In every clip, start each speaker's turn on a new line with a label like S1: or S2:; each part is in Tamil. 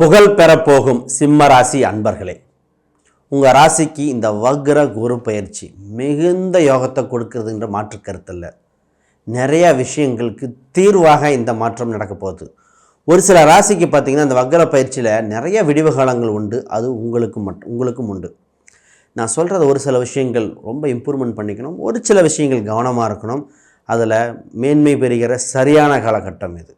S1: புகழ் பெறப்போகும் சிம்ம ராசி அன்பர்களே உங்கள் ராசிக்கு இந்த வக்ர குரு பயிற்சி மிகுந்த யோகத்தை கொடுக்கறதுன்ற மாற்று கருத்தில் நிறைய விஷயங்களுக்கு தீர்வாக இந்த மாற்றம் நடக்க போகுது. ஒரு சில ராசிக்கு பார்த்தீங்கன்னா இந்த வக்ர பயிற்சியில் நிறைய விடிவு காலங்கள் உண்டு. அது உங்களுக்கு மட் உங்களுக்கும் உண்டு. நான் சொல்கிறது ஒரு சில விஷயங்கள் ரொம்ப இம்ப்ரூவ்மெண்ட் பண்ணிக்கணும். ஒரு சில விஷயங்கள் கவனமாக இருக்கணும். அதில் மேன்மை பெறுகிற சரியான காலகட்டம் இது.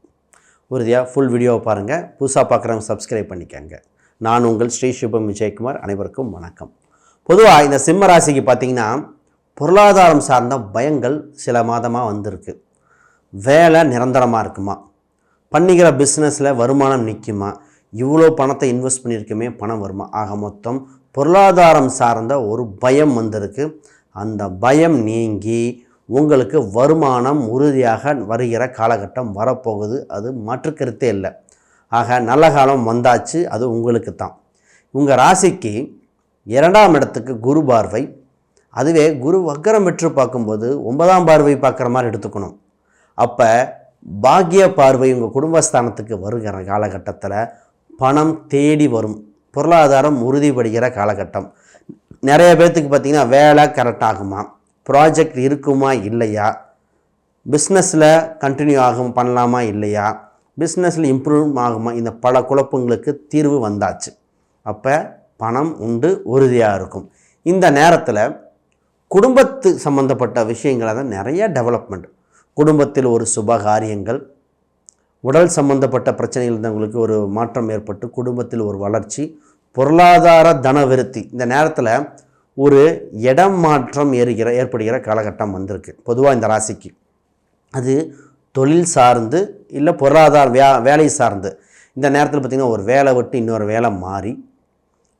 S1: உறுதியாக ஃபுல் வீடியோவை பாருங்கள் புதுசாக பார்க்குறவங்க சப்ஸ்கிரைப் பண்ணிக்கங்க. நான் உங்கள் ஸ்ரீ சுபம் விஜயகுமார். அனைவருக்கும் வணக்கம். பொதுவாக இந்த சிம்ம ராசிக்கு பார்த்திங்கன்னா பொருளாதாரம் சார்ந்த பயங்கள் சில மாதமாக வந்திருக்கு. வேலை நிரந்தரமாக இருக்குமா? பண்ணிக்கிற பிஸ்னஸில் வருமானம் நிற்குமா இவ்வளோ பணத்தை இன்வெஸ்ட் பண்ணியிருக்குமே பணம் வருமா? ஆக மொத்தம் பொருளாதாரம் சார்ந்த ஒரு பயம் வந்திருக்கு. அந்த பயம் நீங்கி உங்களுக்கு வருமானம் உறுதியாக வருகிற காலகட்டம் வரப்போகுது. அது மாற்றுக்கருத்தே இல்லை. ஆக நல்ல காலம் வந்தாச்சு. அது உங்களுக்கு தான். உங்கள் ராசிக்கு இரண்டாம் இடத்துக்கு குரு பார்வை. அதுவே குரு வக்கரம் பெற்று பார்க்கும்போது ஒன்பதாம் பார்வை பார்க்குற மாதிரி எடுத்துக்கணும். அப்போ பாக்கிய பார்வை உங்கள் குடும்பஸ்தானத்துக்கு வருகிற காலகட்டத்தில் பணம் தேடி வரும். பொருளாதாரம் உறுதிப்படுகிற காலகட்டம். நிறைய பேர்த்துக்கு பார்த்திங்கன்னா வேலை கரெக்டாகுமா ப்ராஜெக்ட் இருக்குமா இல்லையா? பிஸ்னஸில் கண்டினியூ ஆகும் பண்ணலாமா இல்லையா? பிஸ்னஸில் இம்ப்ரூவ் ஆகுமா? இந்த பல குழப்பங்களுக்கு தீர்வு வந்தாச்சு. அப்போ பணம் உண்டு உறுதியாக இருக்கும். இந்த நேரத்தில் குடும்பத்து சம்மந்தப்பட்ட விஷயங்களை தான் நிறைய டெவலப்மெண்ட் குடும்பத்தில் ஒரு சுப காரியங்கள் உடல் சம்பந்தப்பட்ட பிரச்சனைகள் இருந்தவங்களுக்கு ஒரு மாற்றம் ஏற்பட்டு குடும்பத்தில் ஒரு வளர்ச்சி பொருளாதார தன விருத்தி. இந்த நேரத்தில் ஒரு இடம் மாற்றம் ஏறுகிற ஏற்படுகிற காலகட்டம் வந்திருக்கு. பொதுவாக இந்த ராசிக்கு. அது தொழில் சார்ந்து இல்லை பொருளாதார வே வேலை சார்ந்து. இந்த நேரத்தில் பார்த்திங்கன்னா ஒரு வேலை விட்டு இன்னொரு வேலை மாறி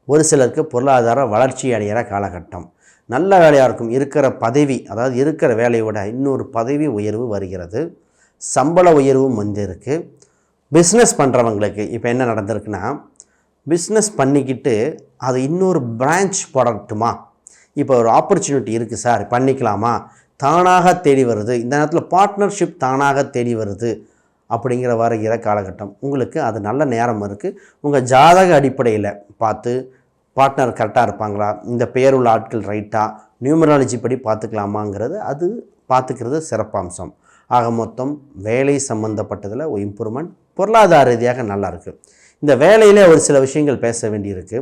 S1: ஒரு சிலருக்கு பொருளாதார வளர்ச்சி அடைகிற காலகட்டம். நல்ல வேலையாக இருக்கும். இருக்கிற பதவி அதாவது இருக்கிற வேலையை விட இன்னொரு பதவி உயர்வு வருகிறது. சம்பள உயர்வும் வந்திருக்கு பிஸ்னஸ் பண்ணுறவங்களுக்கு இப்போ என்ன நடந்திருக்குன்னா பிஸ்னஸ் பண்ணிக்கிட்டு அது இன்னொரு பிரான்ச் ப்ராடக்ட்டுமா இப்போ ஒரு ஆப்பர்ச்சுனிட்டி இருக்குது சார் பண்ணிக்கலாமா? தானாக தேடி வருது. இந்த நேரத்தில் பார்ட்னர்ஷிப் தானாக தேடி வருது அப்படிங்கிற வருகிற காலகட்டம். உங்களுக்கு அது நல்ல நேரம் இருக்குது உங்கள் ஜாதக அடிப்படையில் பார்த்து பார்ட்னர் கரெக்டாக இருப்பாங்களா? இந்த பெயர் உள்ள ஆட்கள் ரைட்டாக நியூமராலஜி படி பார்த்துக்கலாமாங்கிறது அது பார்த்துக்கிறது சிறப்பம்சம். ஆக மொத்தம் வேலை சம்மந்தப்பட்டதில் ஒரு இம்ப்ரூவ்மெண்ட் பொருளாதார ரீதியாக நல்லாயிருக்கு இந்த வேலையில் ஒரு சில விஷயங்கள் பேச வேண்டியிருக்கு.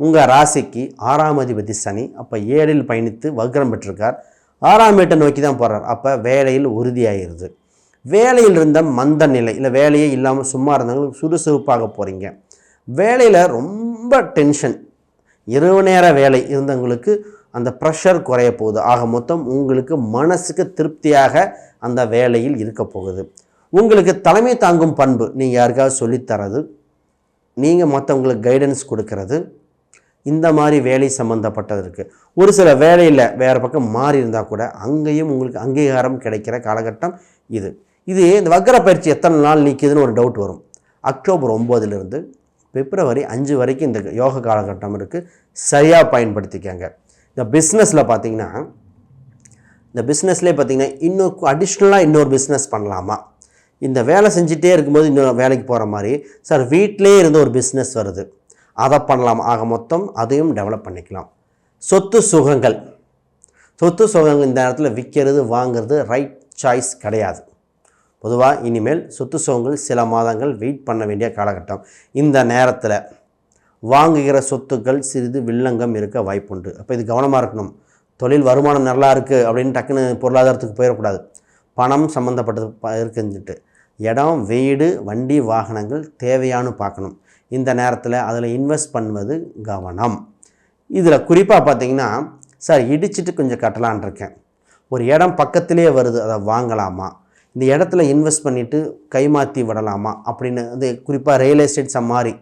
S1: உங்கள் ராசிக்கு ஆறாம் அதிபதி சனி அப்போ ஏழில் பயணித்து வக்ரம் பெற்றிருக்கார். ஆறாம் வீட்டை நோக்கி தான் போகிறார் அப்போ வேலையில் உறுதியாகிடுது வேலையில் இருந்த மந்த நிலை இல்லை வேலையே இல்லாமல் சும்மா இருந்தவங்களுக்கு சுறுசுறுப்பாக போகிறீங்க வேலையில் ரொம்ப டென்ஷன் இரவு நேர வேலை இருந்தவங்களுக்கு அந்த ப்ரெஷர் குறைய போகுது. ஆக மொத்தம் உங்களுக்கு மனசுக்கு திருப்தியாக அந்த வேலையில் இருக்க போகுது. உங்களுக்கு தலைமை தாங்கும் பண்பு நீங்கள் யாருக்காவது சொல்லித்தரது நீங்கள் மற்றவங்களுக்கு கைடன்ஸ் கொடுக்கறது. இந்த மாதிரி வேலை சம்மந்தப்பட்டது இருக்குது ஒரு சில வேலையில் வேறு பக்கம் மாறி இருந்தால் கூட அங்கேயும் உங்களுக்கு அங்கீகாரம் கிடைக்கிற காலகட்டம் இது. இது இந்த வக்கர பயிற்சி எத்தனை நாள் நீக்குதுன்னு ஒரு டவுட் வரும். அக்டோபர் ஒம்போதுலேருந்து பிப்ரவரி அஞ்சு வரைக்கும் இந்த யோக காலகட்டம் இருக்குது சரியாக பயன்படுத்திக்கங்க. இந்த பிஸ்னஸில் பார்த்தீங்கன்னா இந்த பிஸ்னஸ்லேயே பார்த்தீங்கன்னா இன்னும் அடிஷ்னலாக இன்னொரு பிஸ்னஸ் பண்ணலாமா? இந்த வேலை செஞ்சுட்டே இருக்கும்போது இன்னும் வேலைக்கு போகிற மாதிரி சார் வீட்டிலே இருந்து ஒரு பிஸ்னஸ் வருது. அதை பண்ணலாம். ஆக மொத்தம் அதையும் டெவலப் பண்ணிக்கலாம். சொத்து சுகங்கள். சொத்து சுகங்கள் இந்த நேரத்தில் விற்கிறது வாங்கிறது ரைட் சாய்ஸ் கிடையாது. பொதுவாக இனிமேல் சொத்து சுகங்கள் சில மாதங்கள் வெயிட் பண்ண வேண்டிய காலகட்டம். இந்த நேரத்தில் வாங்குகிற சொத்துக்கள் சிறிது வில்லங்கம் இருக்க வாய்ப்புண்டு. அப்போ இது கவனமாக இருக்கணும். தொழில் வருமானம் நல்லா இருக்குது அப்படின்னு டக்குன்னு பொருளாதாரத்துக்கு போயிடக்கூடாது. பணம் சம்மந்தப்பட்டது ப இருக்குன்னுட்டு. இடம் வீடு வண்டி வாகனங்கள் தேவையானு பார்க்கணும். இந்த நேரத்தில் அதில் இன்வெஸ்ட் பண்ணுவது கவனம். இதில் குறிப்பாக பார்த்தீங்கன்னா சார் இடிச்சிட்டு கொஞ்சம் கட்டலான் இருக்கேன். ஒரு இடம் பக்கத்திலே வருது அதை வாங்கலாமா? இந்த இடத்துல இன்வெஸ்ட் பண்ணிவிட்டு கைமாற்றி விடலாமா? அப்படின்னு அது குறிப்பாக ரியல் எஸ்டேட்ஸை மாதிரி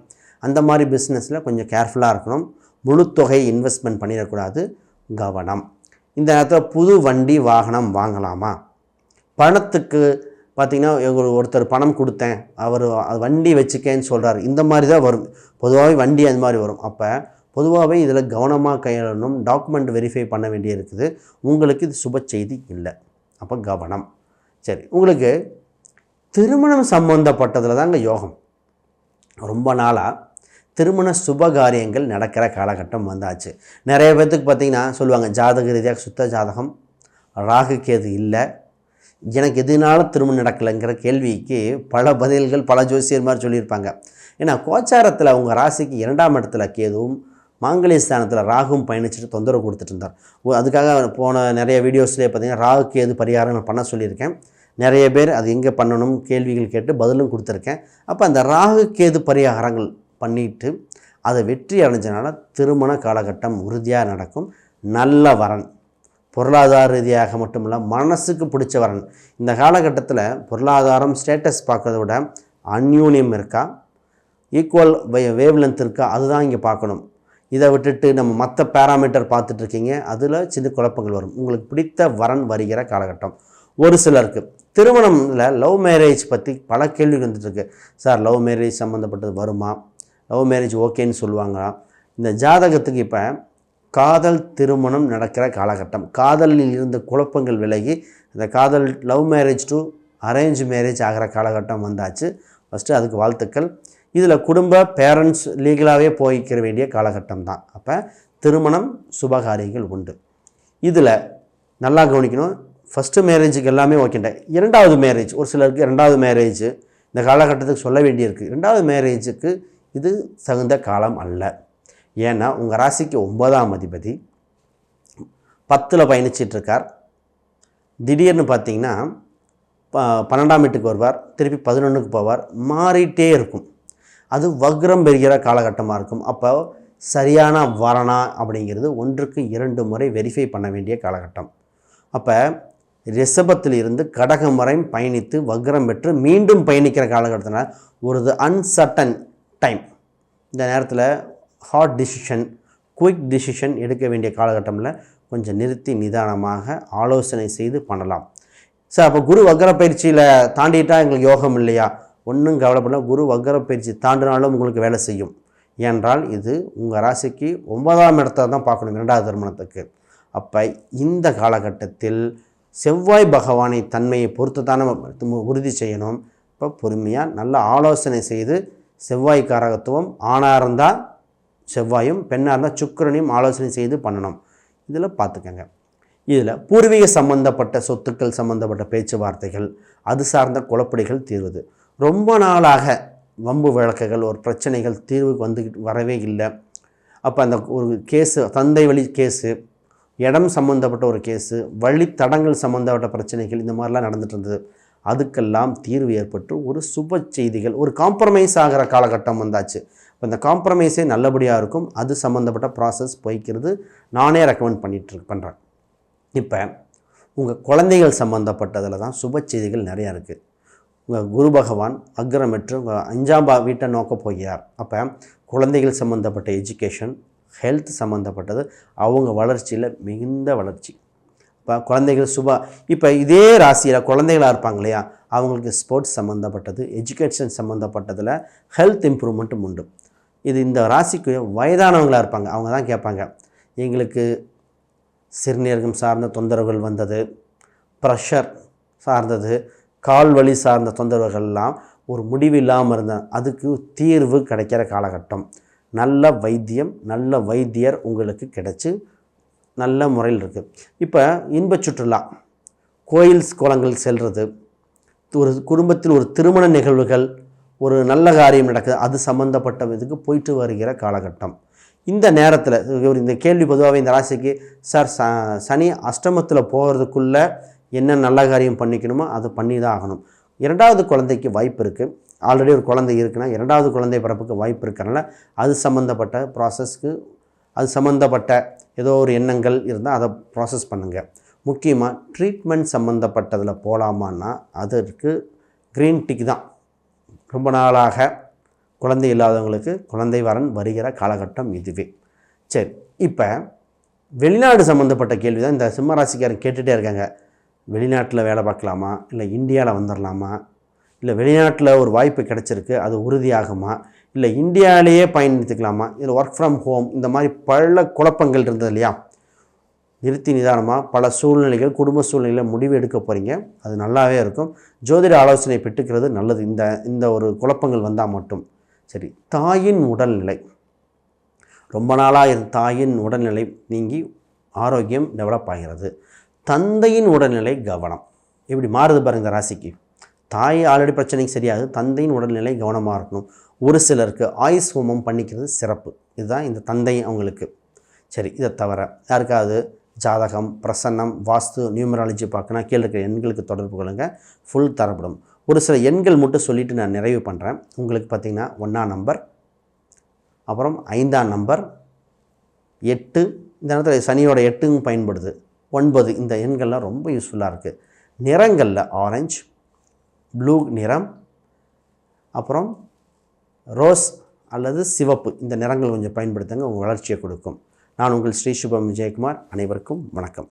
S1: அந்த மாதிரி பிஸ்னஸில் கொஞ்சம் கேர்ஃபுல்லாக இருக்கணும். முழு தொகை இன்வெஸ்ட்மெண்ட் பண்ணிடக்கூடாது கவனம். இந்த நேரத்தில் புது வண்டி வாகனம் வாங்கலாமா? பணத்துக்கு பார்த்திங்கன்னா ஒருத்தர் பணம் கொடுத்தேன். அவர் அது வண்டி வச்சுக்கேன்னு சொல்கிறார் இந்த மாதிரி தான் வரும். பொதுவாகவே வண்டி அந்த மாதிரி வரும். அப்போ பொதுவாகவே இதில் கவனமாக கையாளணும். டாக்குமெண்ட் வெரிஃபை பண்ண வேண்டிய இருக்குது. உங்களுக்கு இது சுப செய்தி இல்லை. அப்போ கவனம். சரி உங்களுக்கு திருமணம் சம்மந்தப்பட்டதில் தாங்க யோகம். ரொம்ப நாளாக திருமண சுபகாரியங்கள் நடக்கிற காலகட்டம் வந்தாச்சு. நிறைய பேர்த்துக்கு பார்த்தீங்கன்னா சொல்லுவாங்க ஜாதக ரீதியாக சுத்த ஜாதகம். ராகு கேது இல்லை. எனக்கு எதுனால திருமணம் நடக்கலைங்கிற கேள்விக்கு பல பதில்கள் பல ஜோசியர் மாதிரி சொல்லியிருப்பாங்க. ஏன்னா கோச்சாரத்தில் அவங்க ராசிக்கு இரண்டாம் இடத்துல கேதுவும் மாங்கலிய ஸ்தானத்தில் ராகும் பயணிச்சுட்டு தொந்தரவு கொடுத்துட்டு இருந்தார். ஓ, அதுக்காக போன நிறைய வீடியோஸ்லேயே பார்த்தீங்கன்னா ராகு கேது பரிகாரம் நான் பண்ண சொல்லியிருக்கேன். நிறைய பேர் அது எங்கே பண்ணணும் கேள்விகள் கேட்டு பதிலும் கொடுத்துருக்கேன். அப்போ அந்த ராகு கேது பரிகாரங்கள் பண்ணிட்டு அதை வெற்றி அடைஞ்சனால திருமண காலகட்டம் உறுதியாக நடக்கும். நல்ல வரன். பொருளாதார ரீதியாக மட்டுமல்ல மனசுக்கு பிடிச்ச வரன் இந்த காலகட்டத்தில் பொருளாதாரம் ஸ்டேட்டஸ் பார்க்கறத விட அந்யூன்யம் இருக்கா? ஈக்குவல் வேவ் லென்த் இருக்கா? அதுதான் இங்கே பார்க்கணும். இதை விட்டுட்டு நம்ம மற்ற பேராமீட்டர் பார்த்துட்ருக்கீங்க அதில் சின்ன குழப்பங்கள் வரும். உங்களுக்கு பிடித்த வரன் வருகிற காலகட்டம். ஒரு சிலருக்கு. திருமணம்ல லவ் மேரேஜ் பற்றி பல கேள்வி வந்துட்டுருக்கு சார் லவ் மேரேஜ் சம்மந்தப்பட்டது வருமா? லவ் மேரேஜ் ஓகேன்னு சொல்லுவாங்களா? இந்த ஜாதகத்துக்கு இப்போ காதல் திருமணம் நடக்கிற காலகட்டம். காதலில் இருந்த குழப்பங்கள் விலகி இந்த காதல் love marriage to arrange marriage ஆகிற காலகட்டம் வந்தாச்சு. ஃபஸ்ட்டு அதுக்கு வாழ்த்துக்கள். இதில் குடும்ப பேரண்ட்ஸ் லீகலாகவே போய்க்கிற வேண்டிய காலகட்டம் தான். அப்போ திருமணம் சுபகாரியங்கள் உண்டு. இதில் நல்லா கவனிக்கணும். ஃபஸ்ட்டு மேரேஜுக்கு எல்லாமே ஓகேண்ட இரண்டாவது மேரேஜ் ஒரு சிலருக்கு இரண்டாவது மேரேஜ் இந்த காலகட்டத்துக்கு சொல்ல வேண்டியிருக்கு. இரண்டாவது மேரேஜுக்கு இது தகுந்த காலம் அல்ல. ஏன்னா உங்கள் ராசிக்கு ஒன்பதாம் அதிபதி பத்தில் பயணிச்சிட்ருக்கார். திடீர்னு பார்த்தீங்கன்னா ப பன்னெண்டாம் வீட்டுக்கு வருவார் திருப்பி பதினொன்றுக்கு போவார். மாறிட்டே இருக்கும். அது வக்ரம் பெறுகிற காலகட்டமாக இருக்கும். அப்போ சரியான வரனா அப்படிங்கிறது ஒன்றுக்கு இரண்டு முறை வெரிஃபை பண்ண வேண்டிய காலகட்டம். அப்போ ரிஷபத்திலிருந்து கடகம் வரை பயணித்து வக்ரம் பெற்று மீண்டும் பயணிக்கிற காலகட்டத்தில் ஒரு அன்சர்டன் டைம் இந்த நேரத்தில் ஹார்ட் டிசிஷன் குயிக் டிசிஷன் எடுக்க வேண்டிய காலகட்டமில் கொஞ்சம் நிறுத்தி நிதானமாக ஆலோசனை செய்து பண்ணலாம். சார் அப்போ குரு வக்கர பயிற்சியில் தாண்டிட்டால் எங்களுக்கு யோகம் இல்லையா? ஒன்றும் கவலைப்படல. குரு வக்கர பயிற்சி தாண்டினாலும் உங்களுக்கு வேலை செய்யும். ஏன்றால் இது உங்கள் ராசிக்கு ஒன்பதாம் இடத்த தான் பார்க்கணும் இரண்டாவது திருமணத்துக்கு. அப்போ இந்த காலகட்டத்தில் செவ்வாய் பகவானை தன்மையை பொறுத்து தானே உறுதி செய்யணும். இப்போ பொறுமையாக நல்ல ஆலோசனை செய்து செவ்வாய் காரகத்துவம் ஆணாக இருந்தால் செவ்வாயும் பெண்ணாக இருந்தால் சுக்கிரனையும் ஆலோசனை செய்து பண்ணணும். இதில் பார்த்துக்கங்க. இதில் பூர்வீக சம்பந்தப்பட்ட சொத்துக்கள் சம்பந்தப்பட்ட பேச்சுவார்த்தைகள் அது சார்ந்த குழப்படிகள் தீர்வது. ரொம்ப நாளாக வம்பு வழக்குகள் ஒரு பிரச்சனைகள் தீர்வுக்கு வந்து வரவே இல்லை. அப்போ அந்த ஒரு கேஸு தந்தை வழி கேஸு இடம் சம்மந்தப்பட்ட ஒரு கேஸு வழித்தடங்கள் சம்மந்தப்பட்ட பிரச்சனைகள் இந்த மாதிரிலாம் நடந்துட்டு இருந்தது. அதுக்கெல்லாம் தீர்வு ஏற்பட்டு ஒரு சுப செய்திகள் ஒரு காம்ப்ரமைஸ் ஆகிற காலகட்டம் வந்தாச்சு. இப்போ இந்த காம்ப்ரமைஸே நல்லபடியாக இருக்கும். அது சம்மந்தப்பட்ட ப்ராசஸ் போய்க்கிறது நானே ரெக்கமெண்ட் பண்ணிட்டு பண்ணுறேன் இப்போ உங்கள் குழந்தைகள் சம்மந்தப்பட்டதில் தான் சுப செய்திகள் நிறையா இருக்குது உங்கள் குரு பகவான் அக்ரமெற்று உங்கள் அஞ்சாம் பா வீட்டை நோக்க போகிறார். அப்போ குழந்தைகள் சம்மந்தப்பட்ட எஜுகேஷன் ஹெல்த் சம்மந்தப்பட்டது அவங்க வளர்ச்சியில் மிகுந்த வளர்ச்சி. இப்போ குழந்தைகள் சுபா இப்போ இதே ராசியில் குழந்தைகளாக இருப்பாங்க இல்லையா? அவங்களுக்கு ஸ்போர்ட்ஸ் சம்மந்தப்பட்டது எஜுகேஷன் சம்மந்தப்பட்டதில் ஹெல்த் இம்ப்ரூவ்மெண்ட்டும் உண்டு. இது இந்த ராசிக்கு வயதானவங்களாக இருப்பாங்க. அவங்க தான் கேட்பாங்க. எங்களுக்கு சிறுநீரகம் சார்ந்த தொந்தரவுகள் வந்தது. ப்ரெஷர் சார்ந்தது. கால் வலி சார்ந்த தொந்தரவுகள்லாம் ஒரு முடிவு இல்லாமல் இருந்தேன் அதுக்கு தீர்வு கிடைக்கிற காலகட்டம். நல்ல வைத்தியம் நல்ல வைத்தியர் உங்களுக்கு கிடச்சி நல்ல முறையில் இருக்குது இப்போ இன்ப சுற்றுலா கோயில் குளங்கள் செல்வது ஒரு குடும்பத்தில் ஒரு திருமண நிகழ்வுகள் ஒரு நல்ல காரியம் நடக்குது. அது சம்மந்தப்பட்ட இதுக்கு போயிட்டு வருகிற காலகட்டம். இந்த நேரத்தில் இந்த கேள்வி பொதுவாகவே இந்த ராசிக்கு சார் ச சனி அஷ்டமத்தில் போகிறதுக்குள்ளே என்ன நல்ல காரியம் பண்ணிக்கணுமோ அதை பண்ணி தான் ஆகணும். இரண்டாவது குழந்தைக்கு வாய்ப்பு இருக்குது ஆல்ரெடி ஒரு குழந்தை இருக்குன்னா இரண்டாவது குழந்தை பிறப்புக்கு வாய்ப்பு இருக்கிறனால அது சம்மந்தப்பட்ட ப்ராசஸ்க்கு அது சம்மந்தப்பட்ட ஏதோ ஒரு எண்ணங்கள் இருந்தால் அதை ப்ராசஸ் பண்ணுங்கள் முக்கியமாக ட்ரீட்மெண்ட் சம்மந்தப்பட்டதில் போகலாமான்னா அதற்கு க்ரீன் டிக் தான். ரொம்ப நாளாக குழந்தை இல்லாதவங்களுக்கு குழந்தை வரன் வருகிற காலகட்டம் இதுவே. சரி இப்போ வெளிநாடு சம்மந்தப்பட்ட கேள்வி தான் இந்த சிம்மராசிக்காரன் கேட்டுகிட்டே இருக்காங்க. வெளிநாட்டில் வேலை பார்க்கலாமா? இல்லை இந்தியாவில் வந்துடலாமா இல்லை வெளிநாட்டில் ஒரு வாய்ப்பு கிடச்சிருக்கு அது உறுதியாகுமா? இல்லை இந்தியாவிலேயே பயணித்துக்கலாமா? இல்லை ஒர்க் ஃப்ரம் ஹோம் இந்த மாதிரி பல குழப்பங்கள் இருந்தது இல்லையா? நிறுத்தி நிதானமாக பல சூழ்நிலைகள் குடும்ப சூழ்நிலையில் முடிவு எடுக்க போகிறீங்க அது நல்லாவே இருக்கும். ஜோதிட ஆலோசனை பெற்றுக்கிறது நல்லது. இந்த இந்த ஒரு குழப்பங்கள் வந்தால் மட்டும். சரி தாயின் உடல்நிலை. ரொம்ப நாளாக இருந்த தாயின் உடல்நிலை நீங்கி ஆரோக்கியம் டெவலப் ஆகிறது. தந்தையின் உடல்நிலை கவனம். இப்படி மாறுது பாருங்க இந்த ராசிக்கு. தாய் ஆல்ரெடி பிரச்சனைக்கு சரியாகுது தந்தையின் உடல்நிலை கவனமாக இருக்கணும். ஒரு சிலருக்கு ஆயுஸ் ஹோமம் பண்ணிக்கிறது சிறப்பு. இதுதான் இந்த தந்தை அவங்களுக்கு. சரி இதை தவிர யாருக்காவது ஜாதகம் பிரசன்னம் வாஸ்து நியூமராலஜி பார்க்கணும் கீழே இருக்கிற எண்களுக்கு தொடர்பு கொள்ளுங்க. ஃபுல் தரப்படும். ஒரு சில எண்கள் மட்டும் சொல்லிவிட்டு நான் நிறைவு பண்ணுறேன் உங்களுக்கு பார்த்திங்கன்னா ஒன்றாம் நம்பர் அப்புறம் ஐந்தாம் நம்பர் எட்டு. இந்த நேரத்தில் சனியோட எட்டும் பயன்படுது. ஒன்பது. இந்த எண்கள்லாம் ரொம்ப யூஸ்ஃபுல்லாக இருக்குது நிறங்களில் ஆரஞ்சு ப்ளூ நிறம் அப்புறம் ரோஸ் அல்லது சிவப்பு. இந்த நிறங்கள் கொஞ்சம் பயன்படுத்துங்க. உங்கள் வளர்ச்சியை கொடுக்கும். நான் உங்கள் ஸ்ரீ சுபம் விஜயகுமார். அனைவருக்கும் வணக்கம்.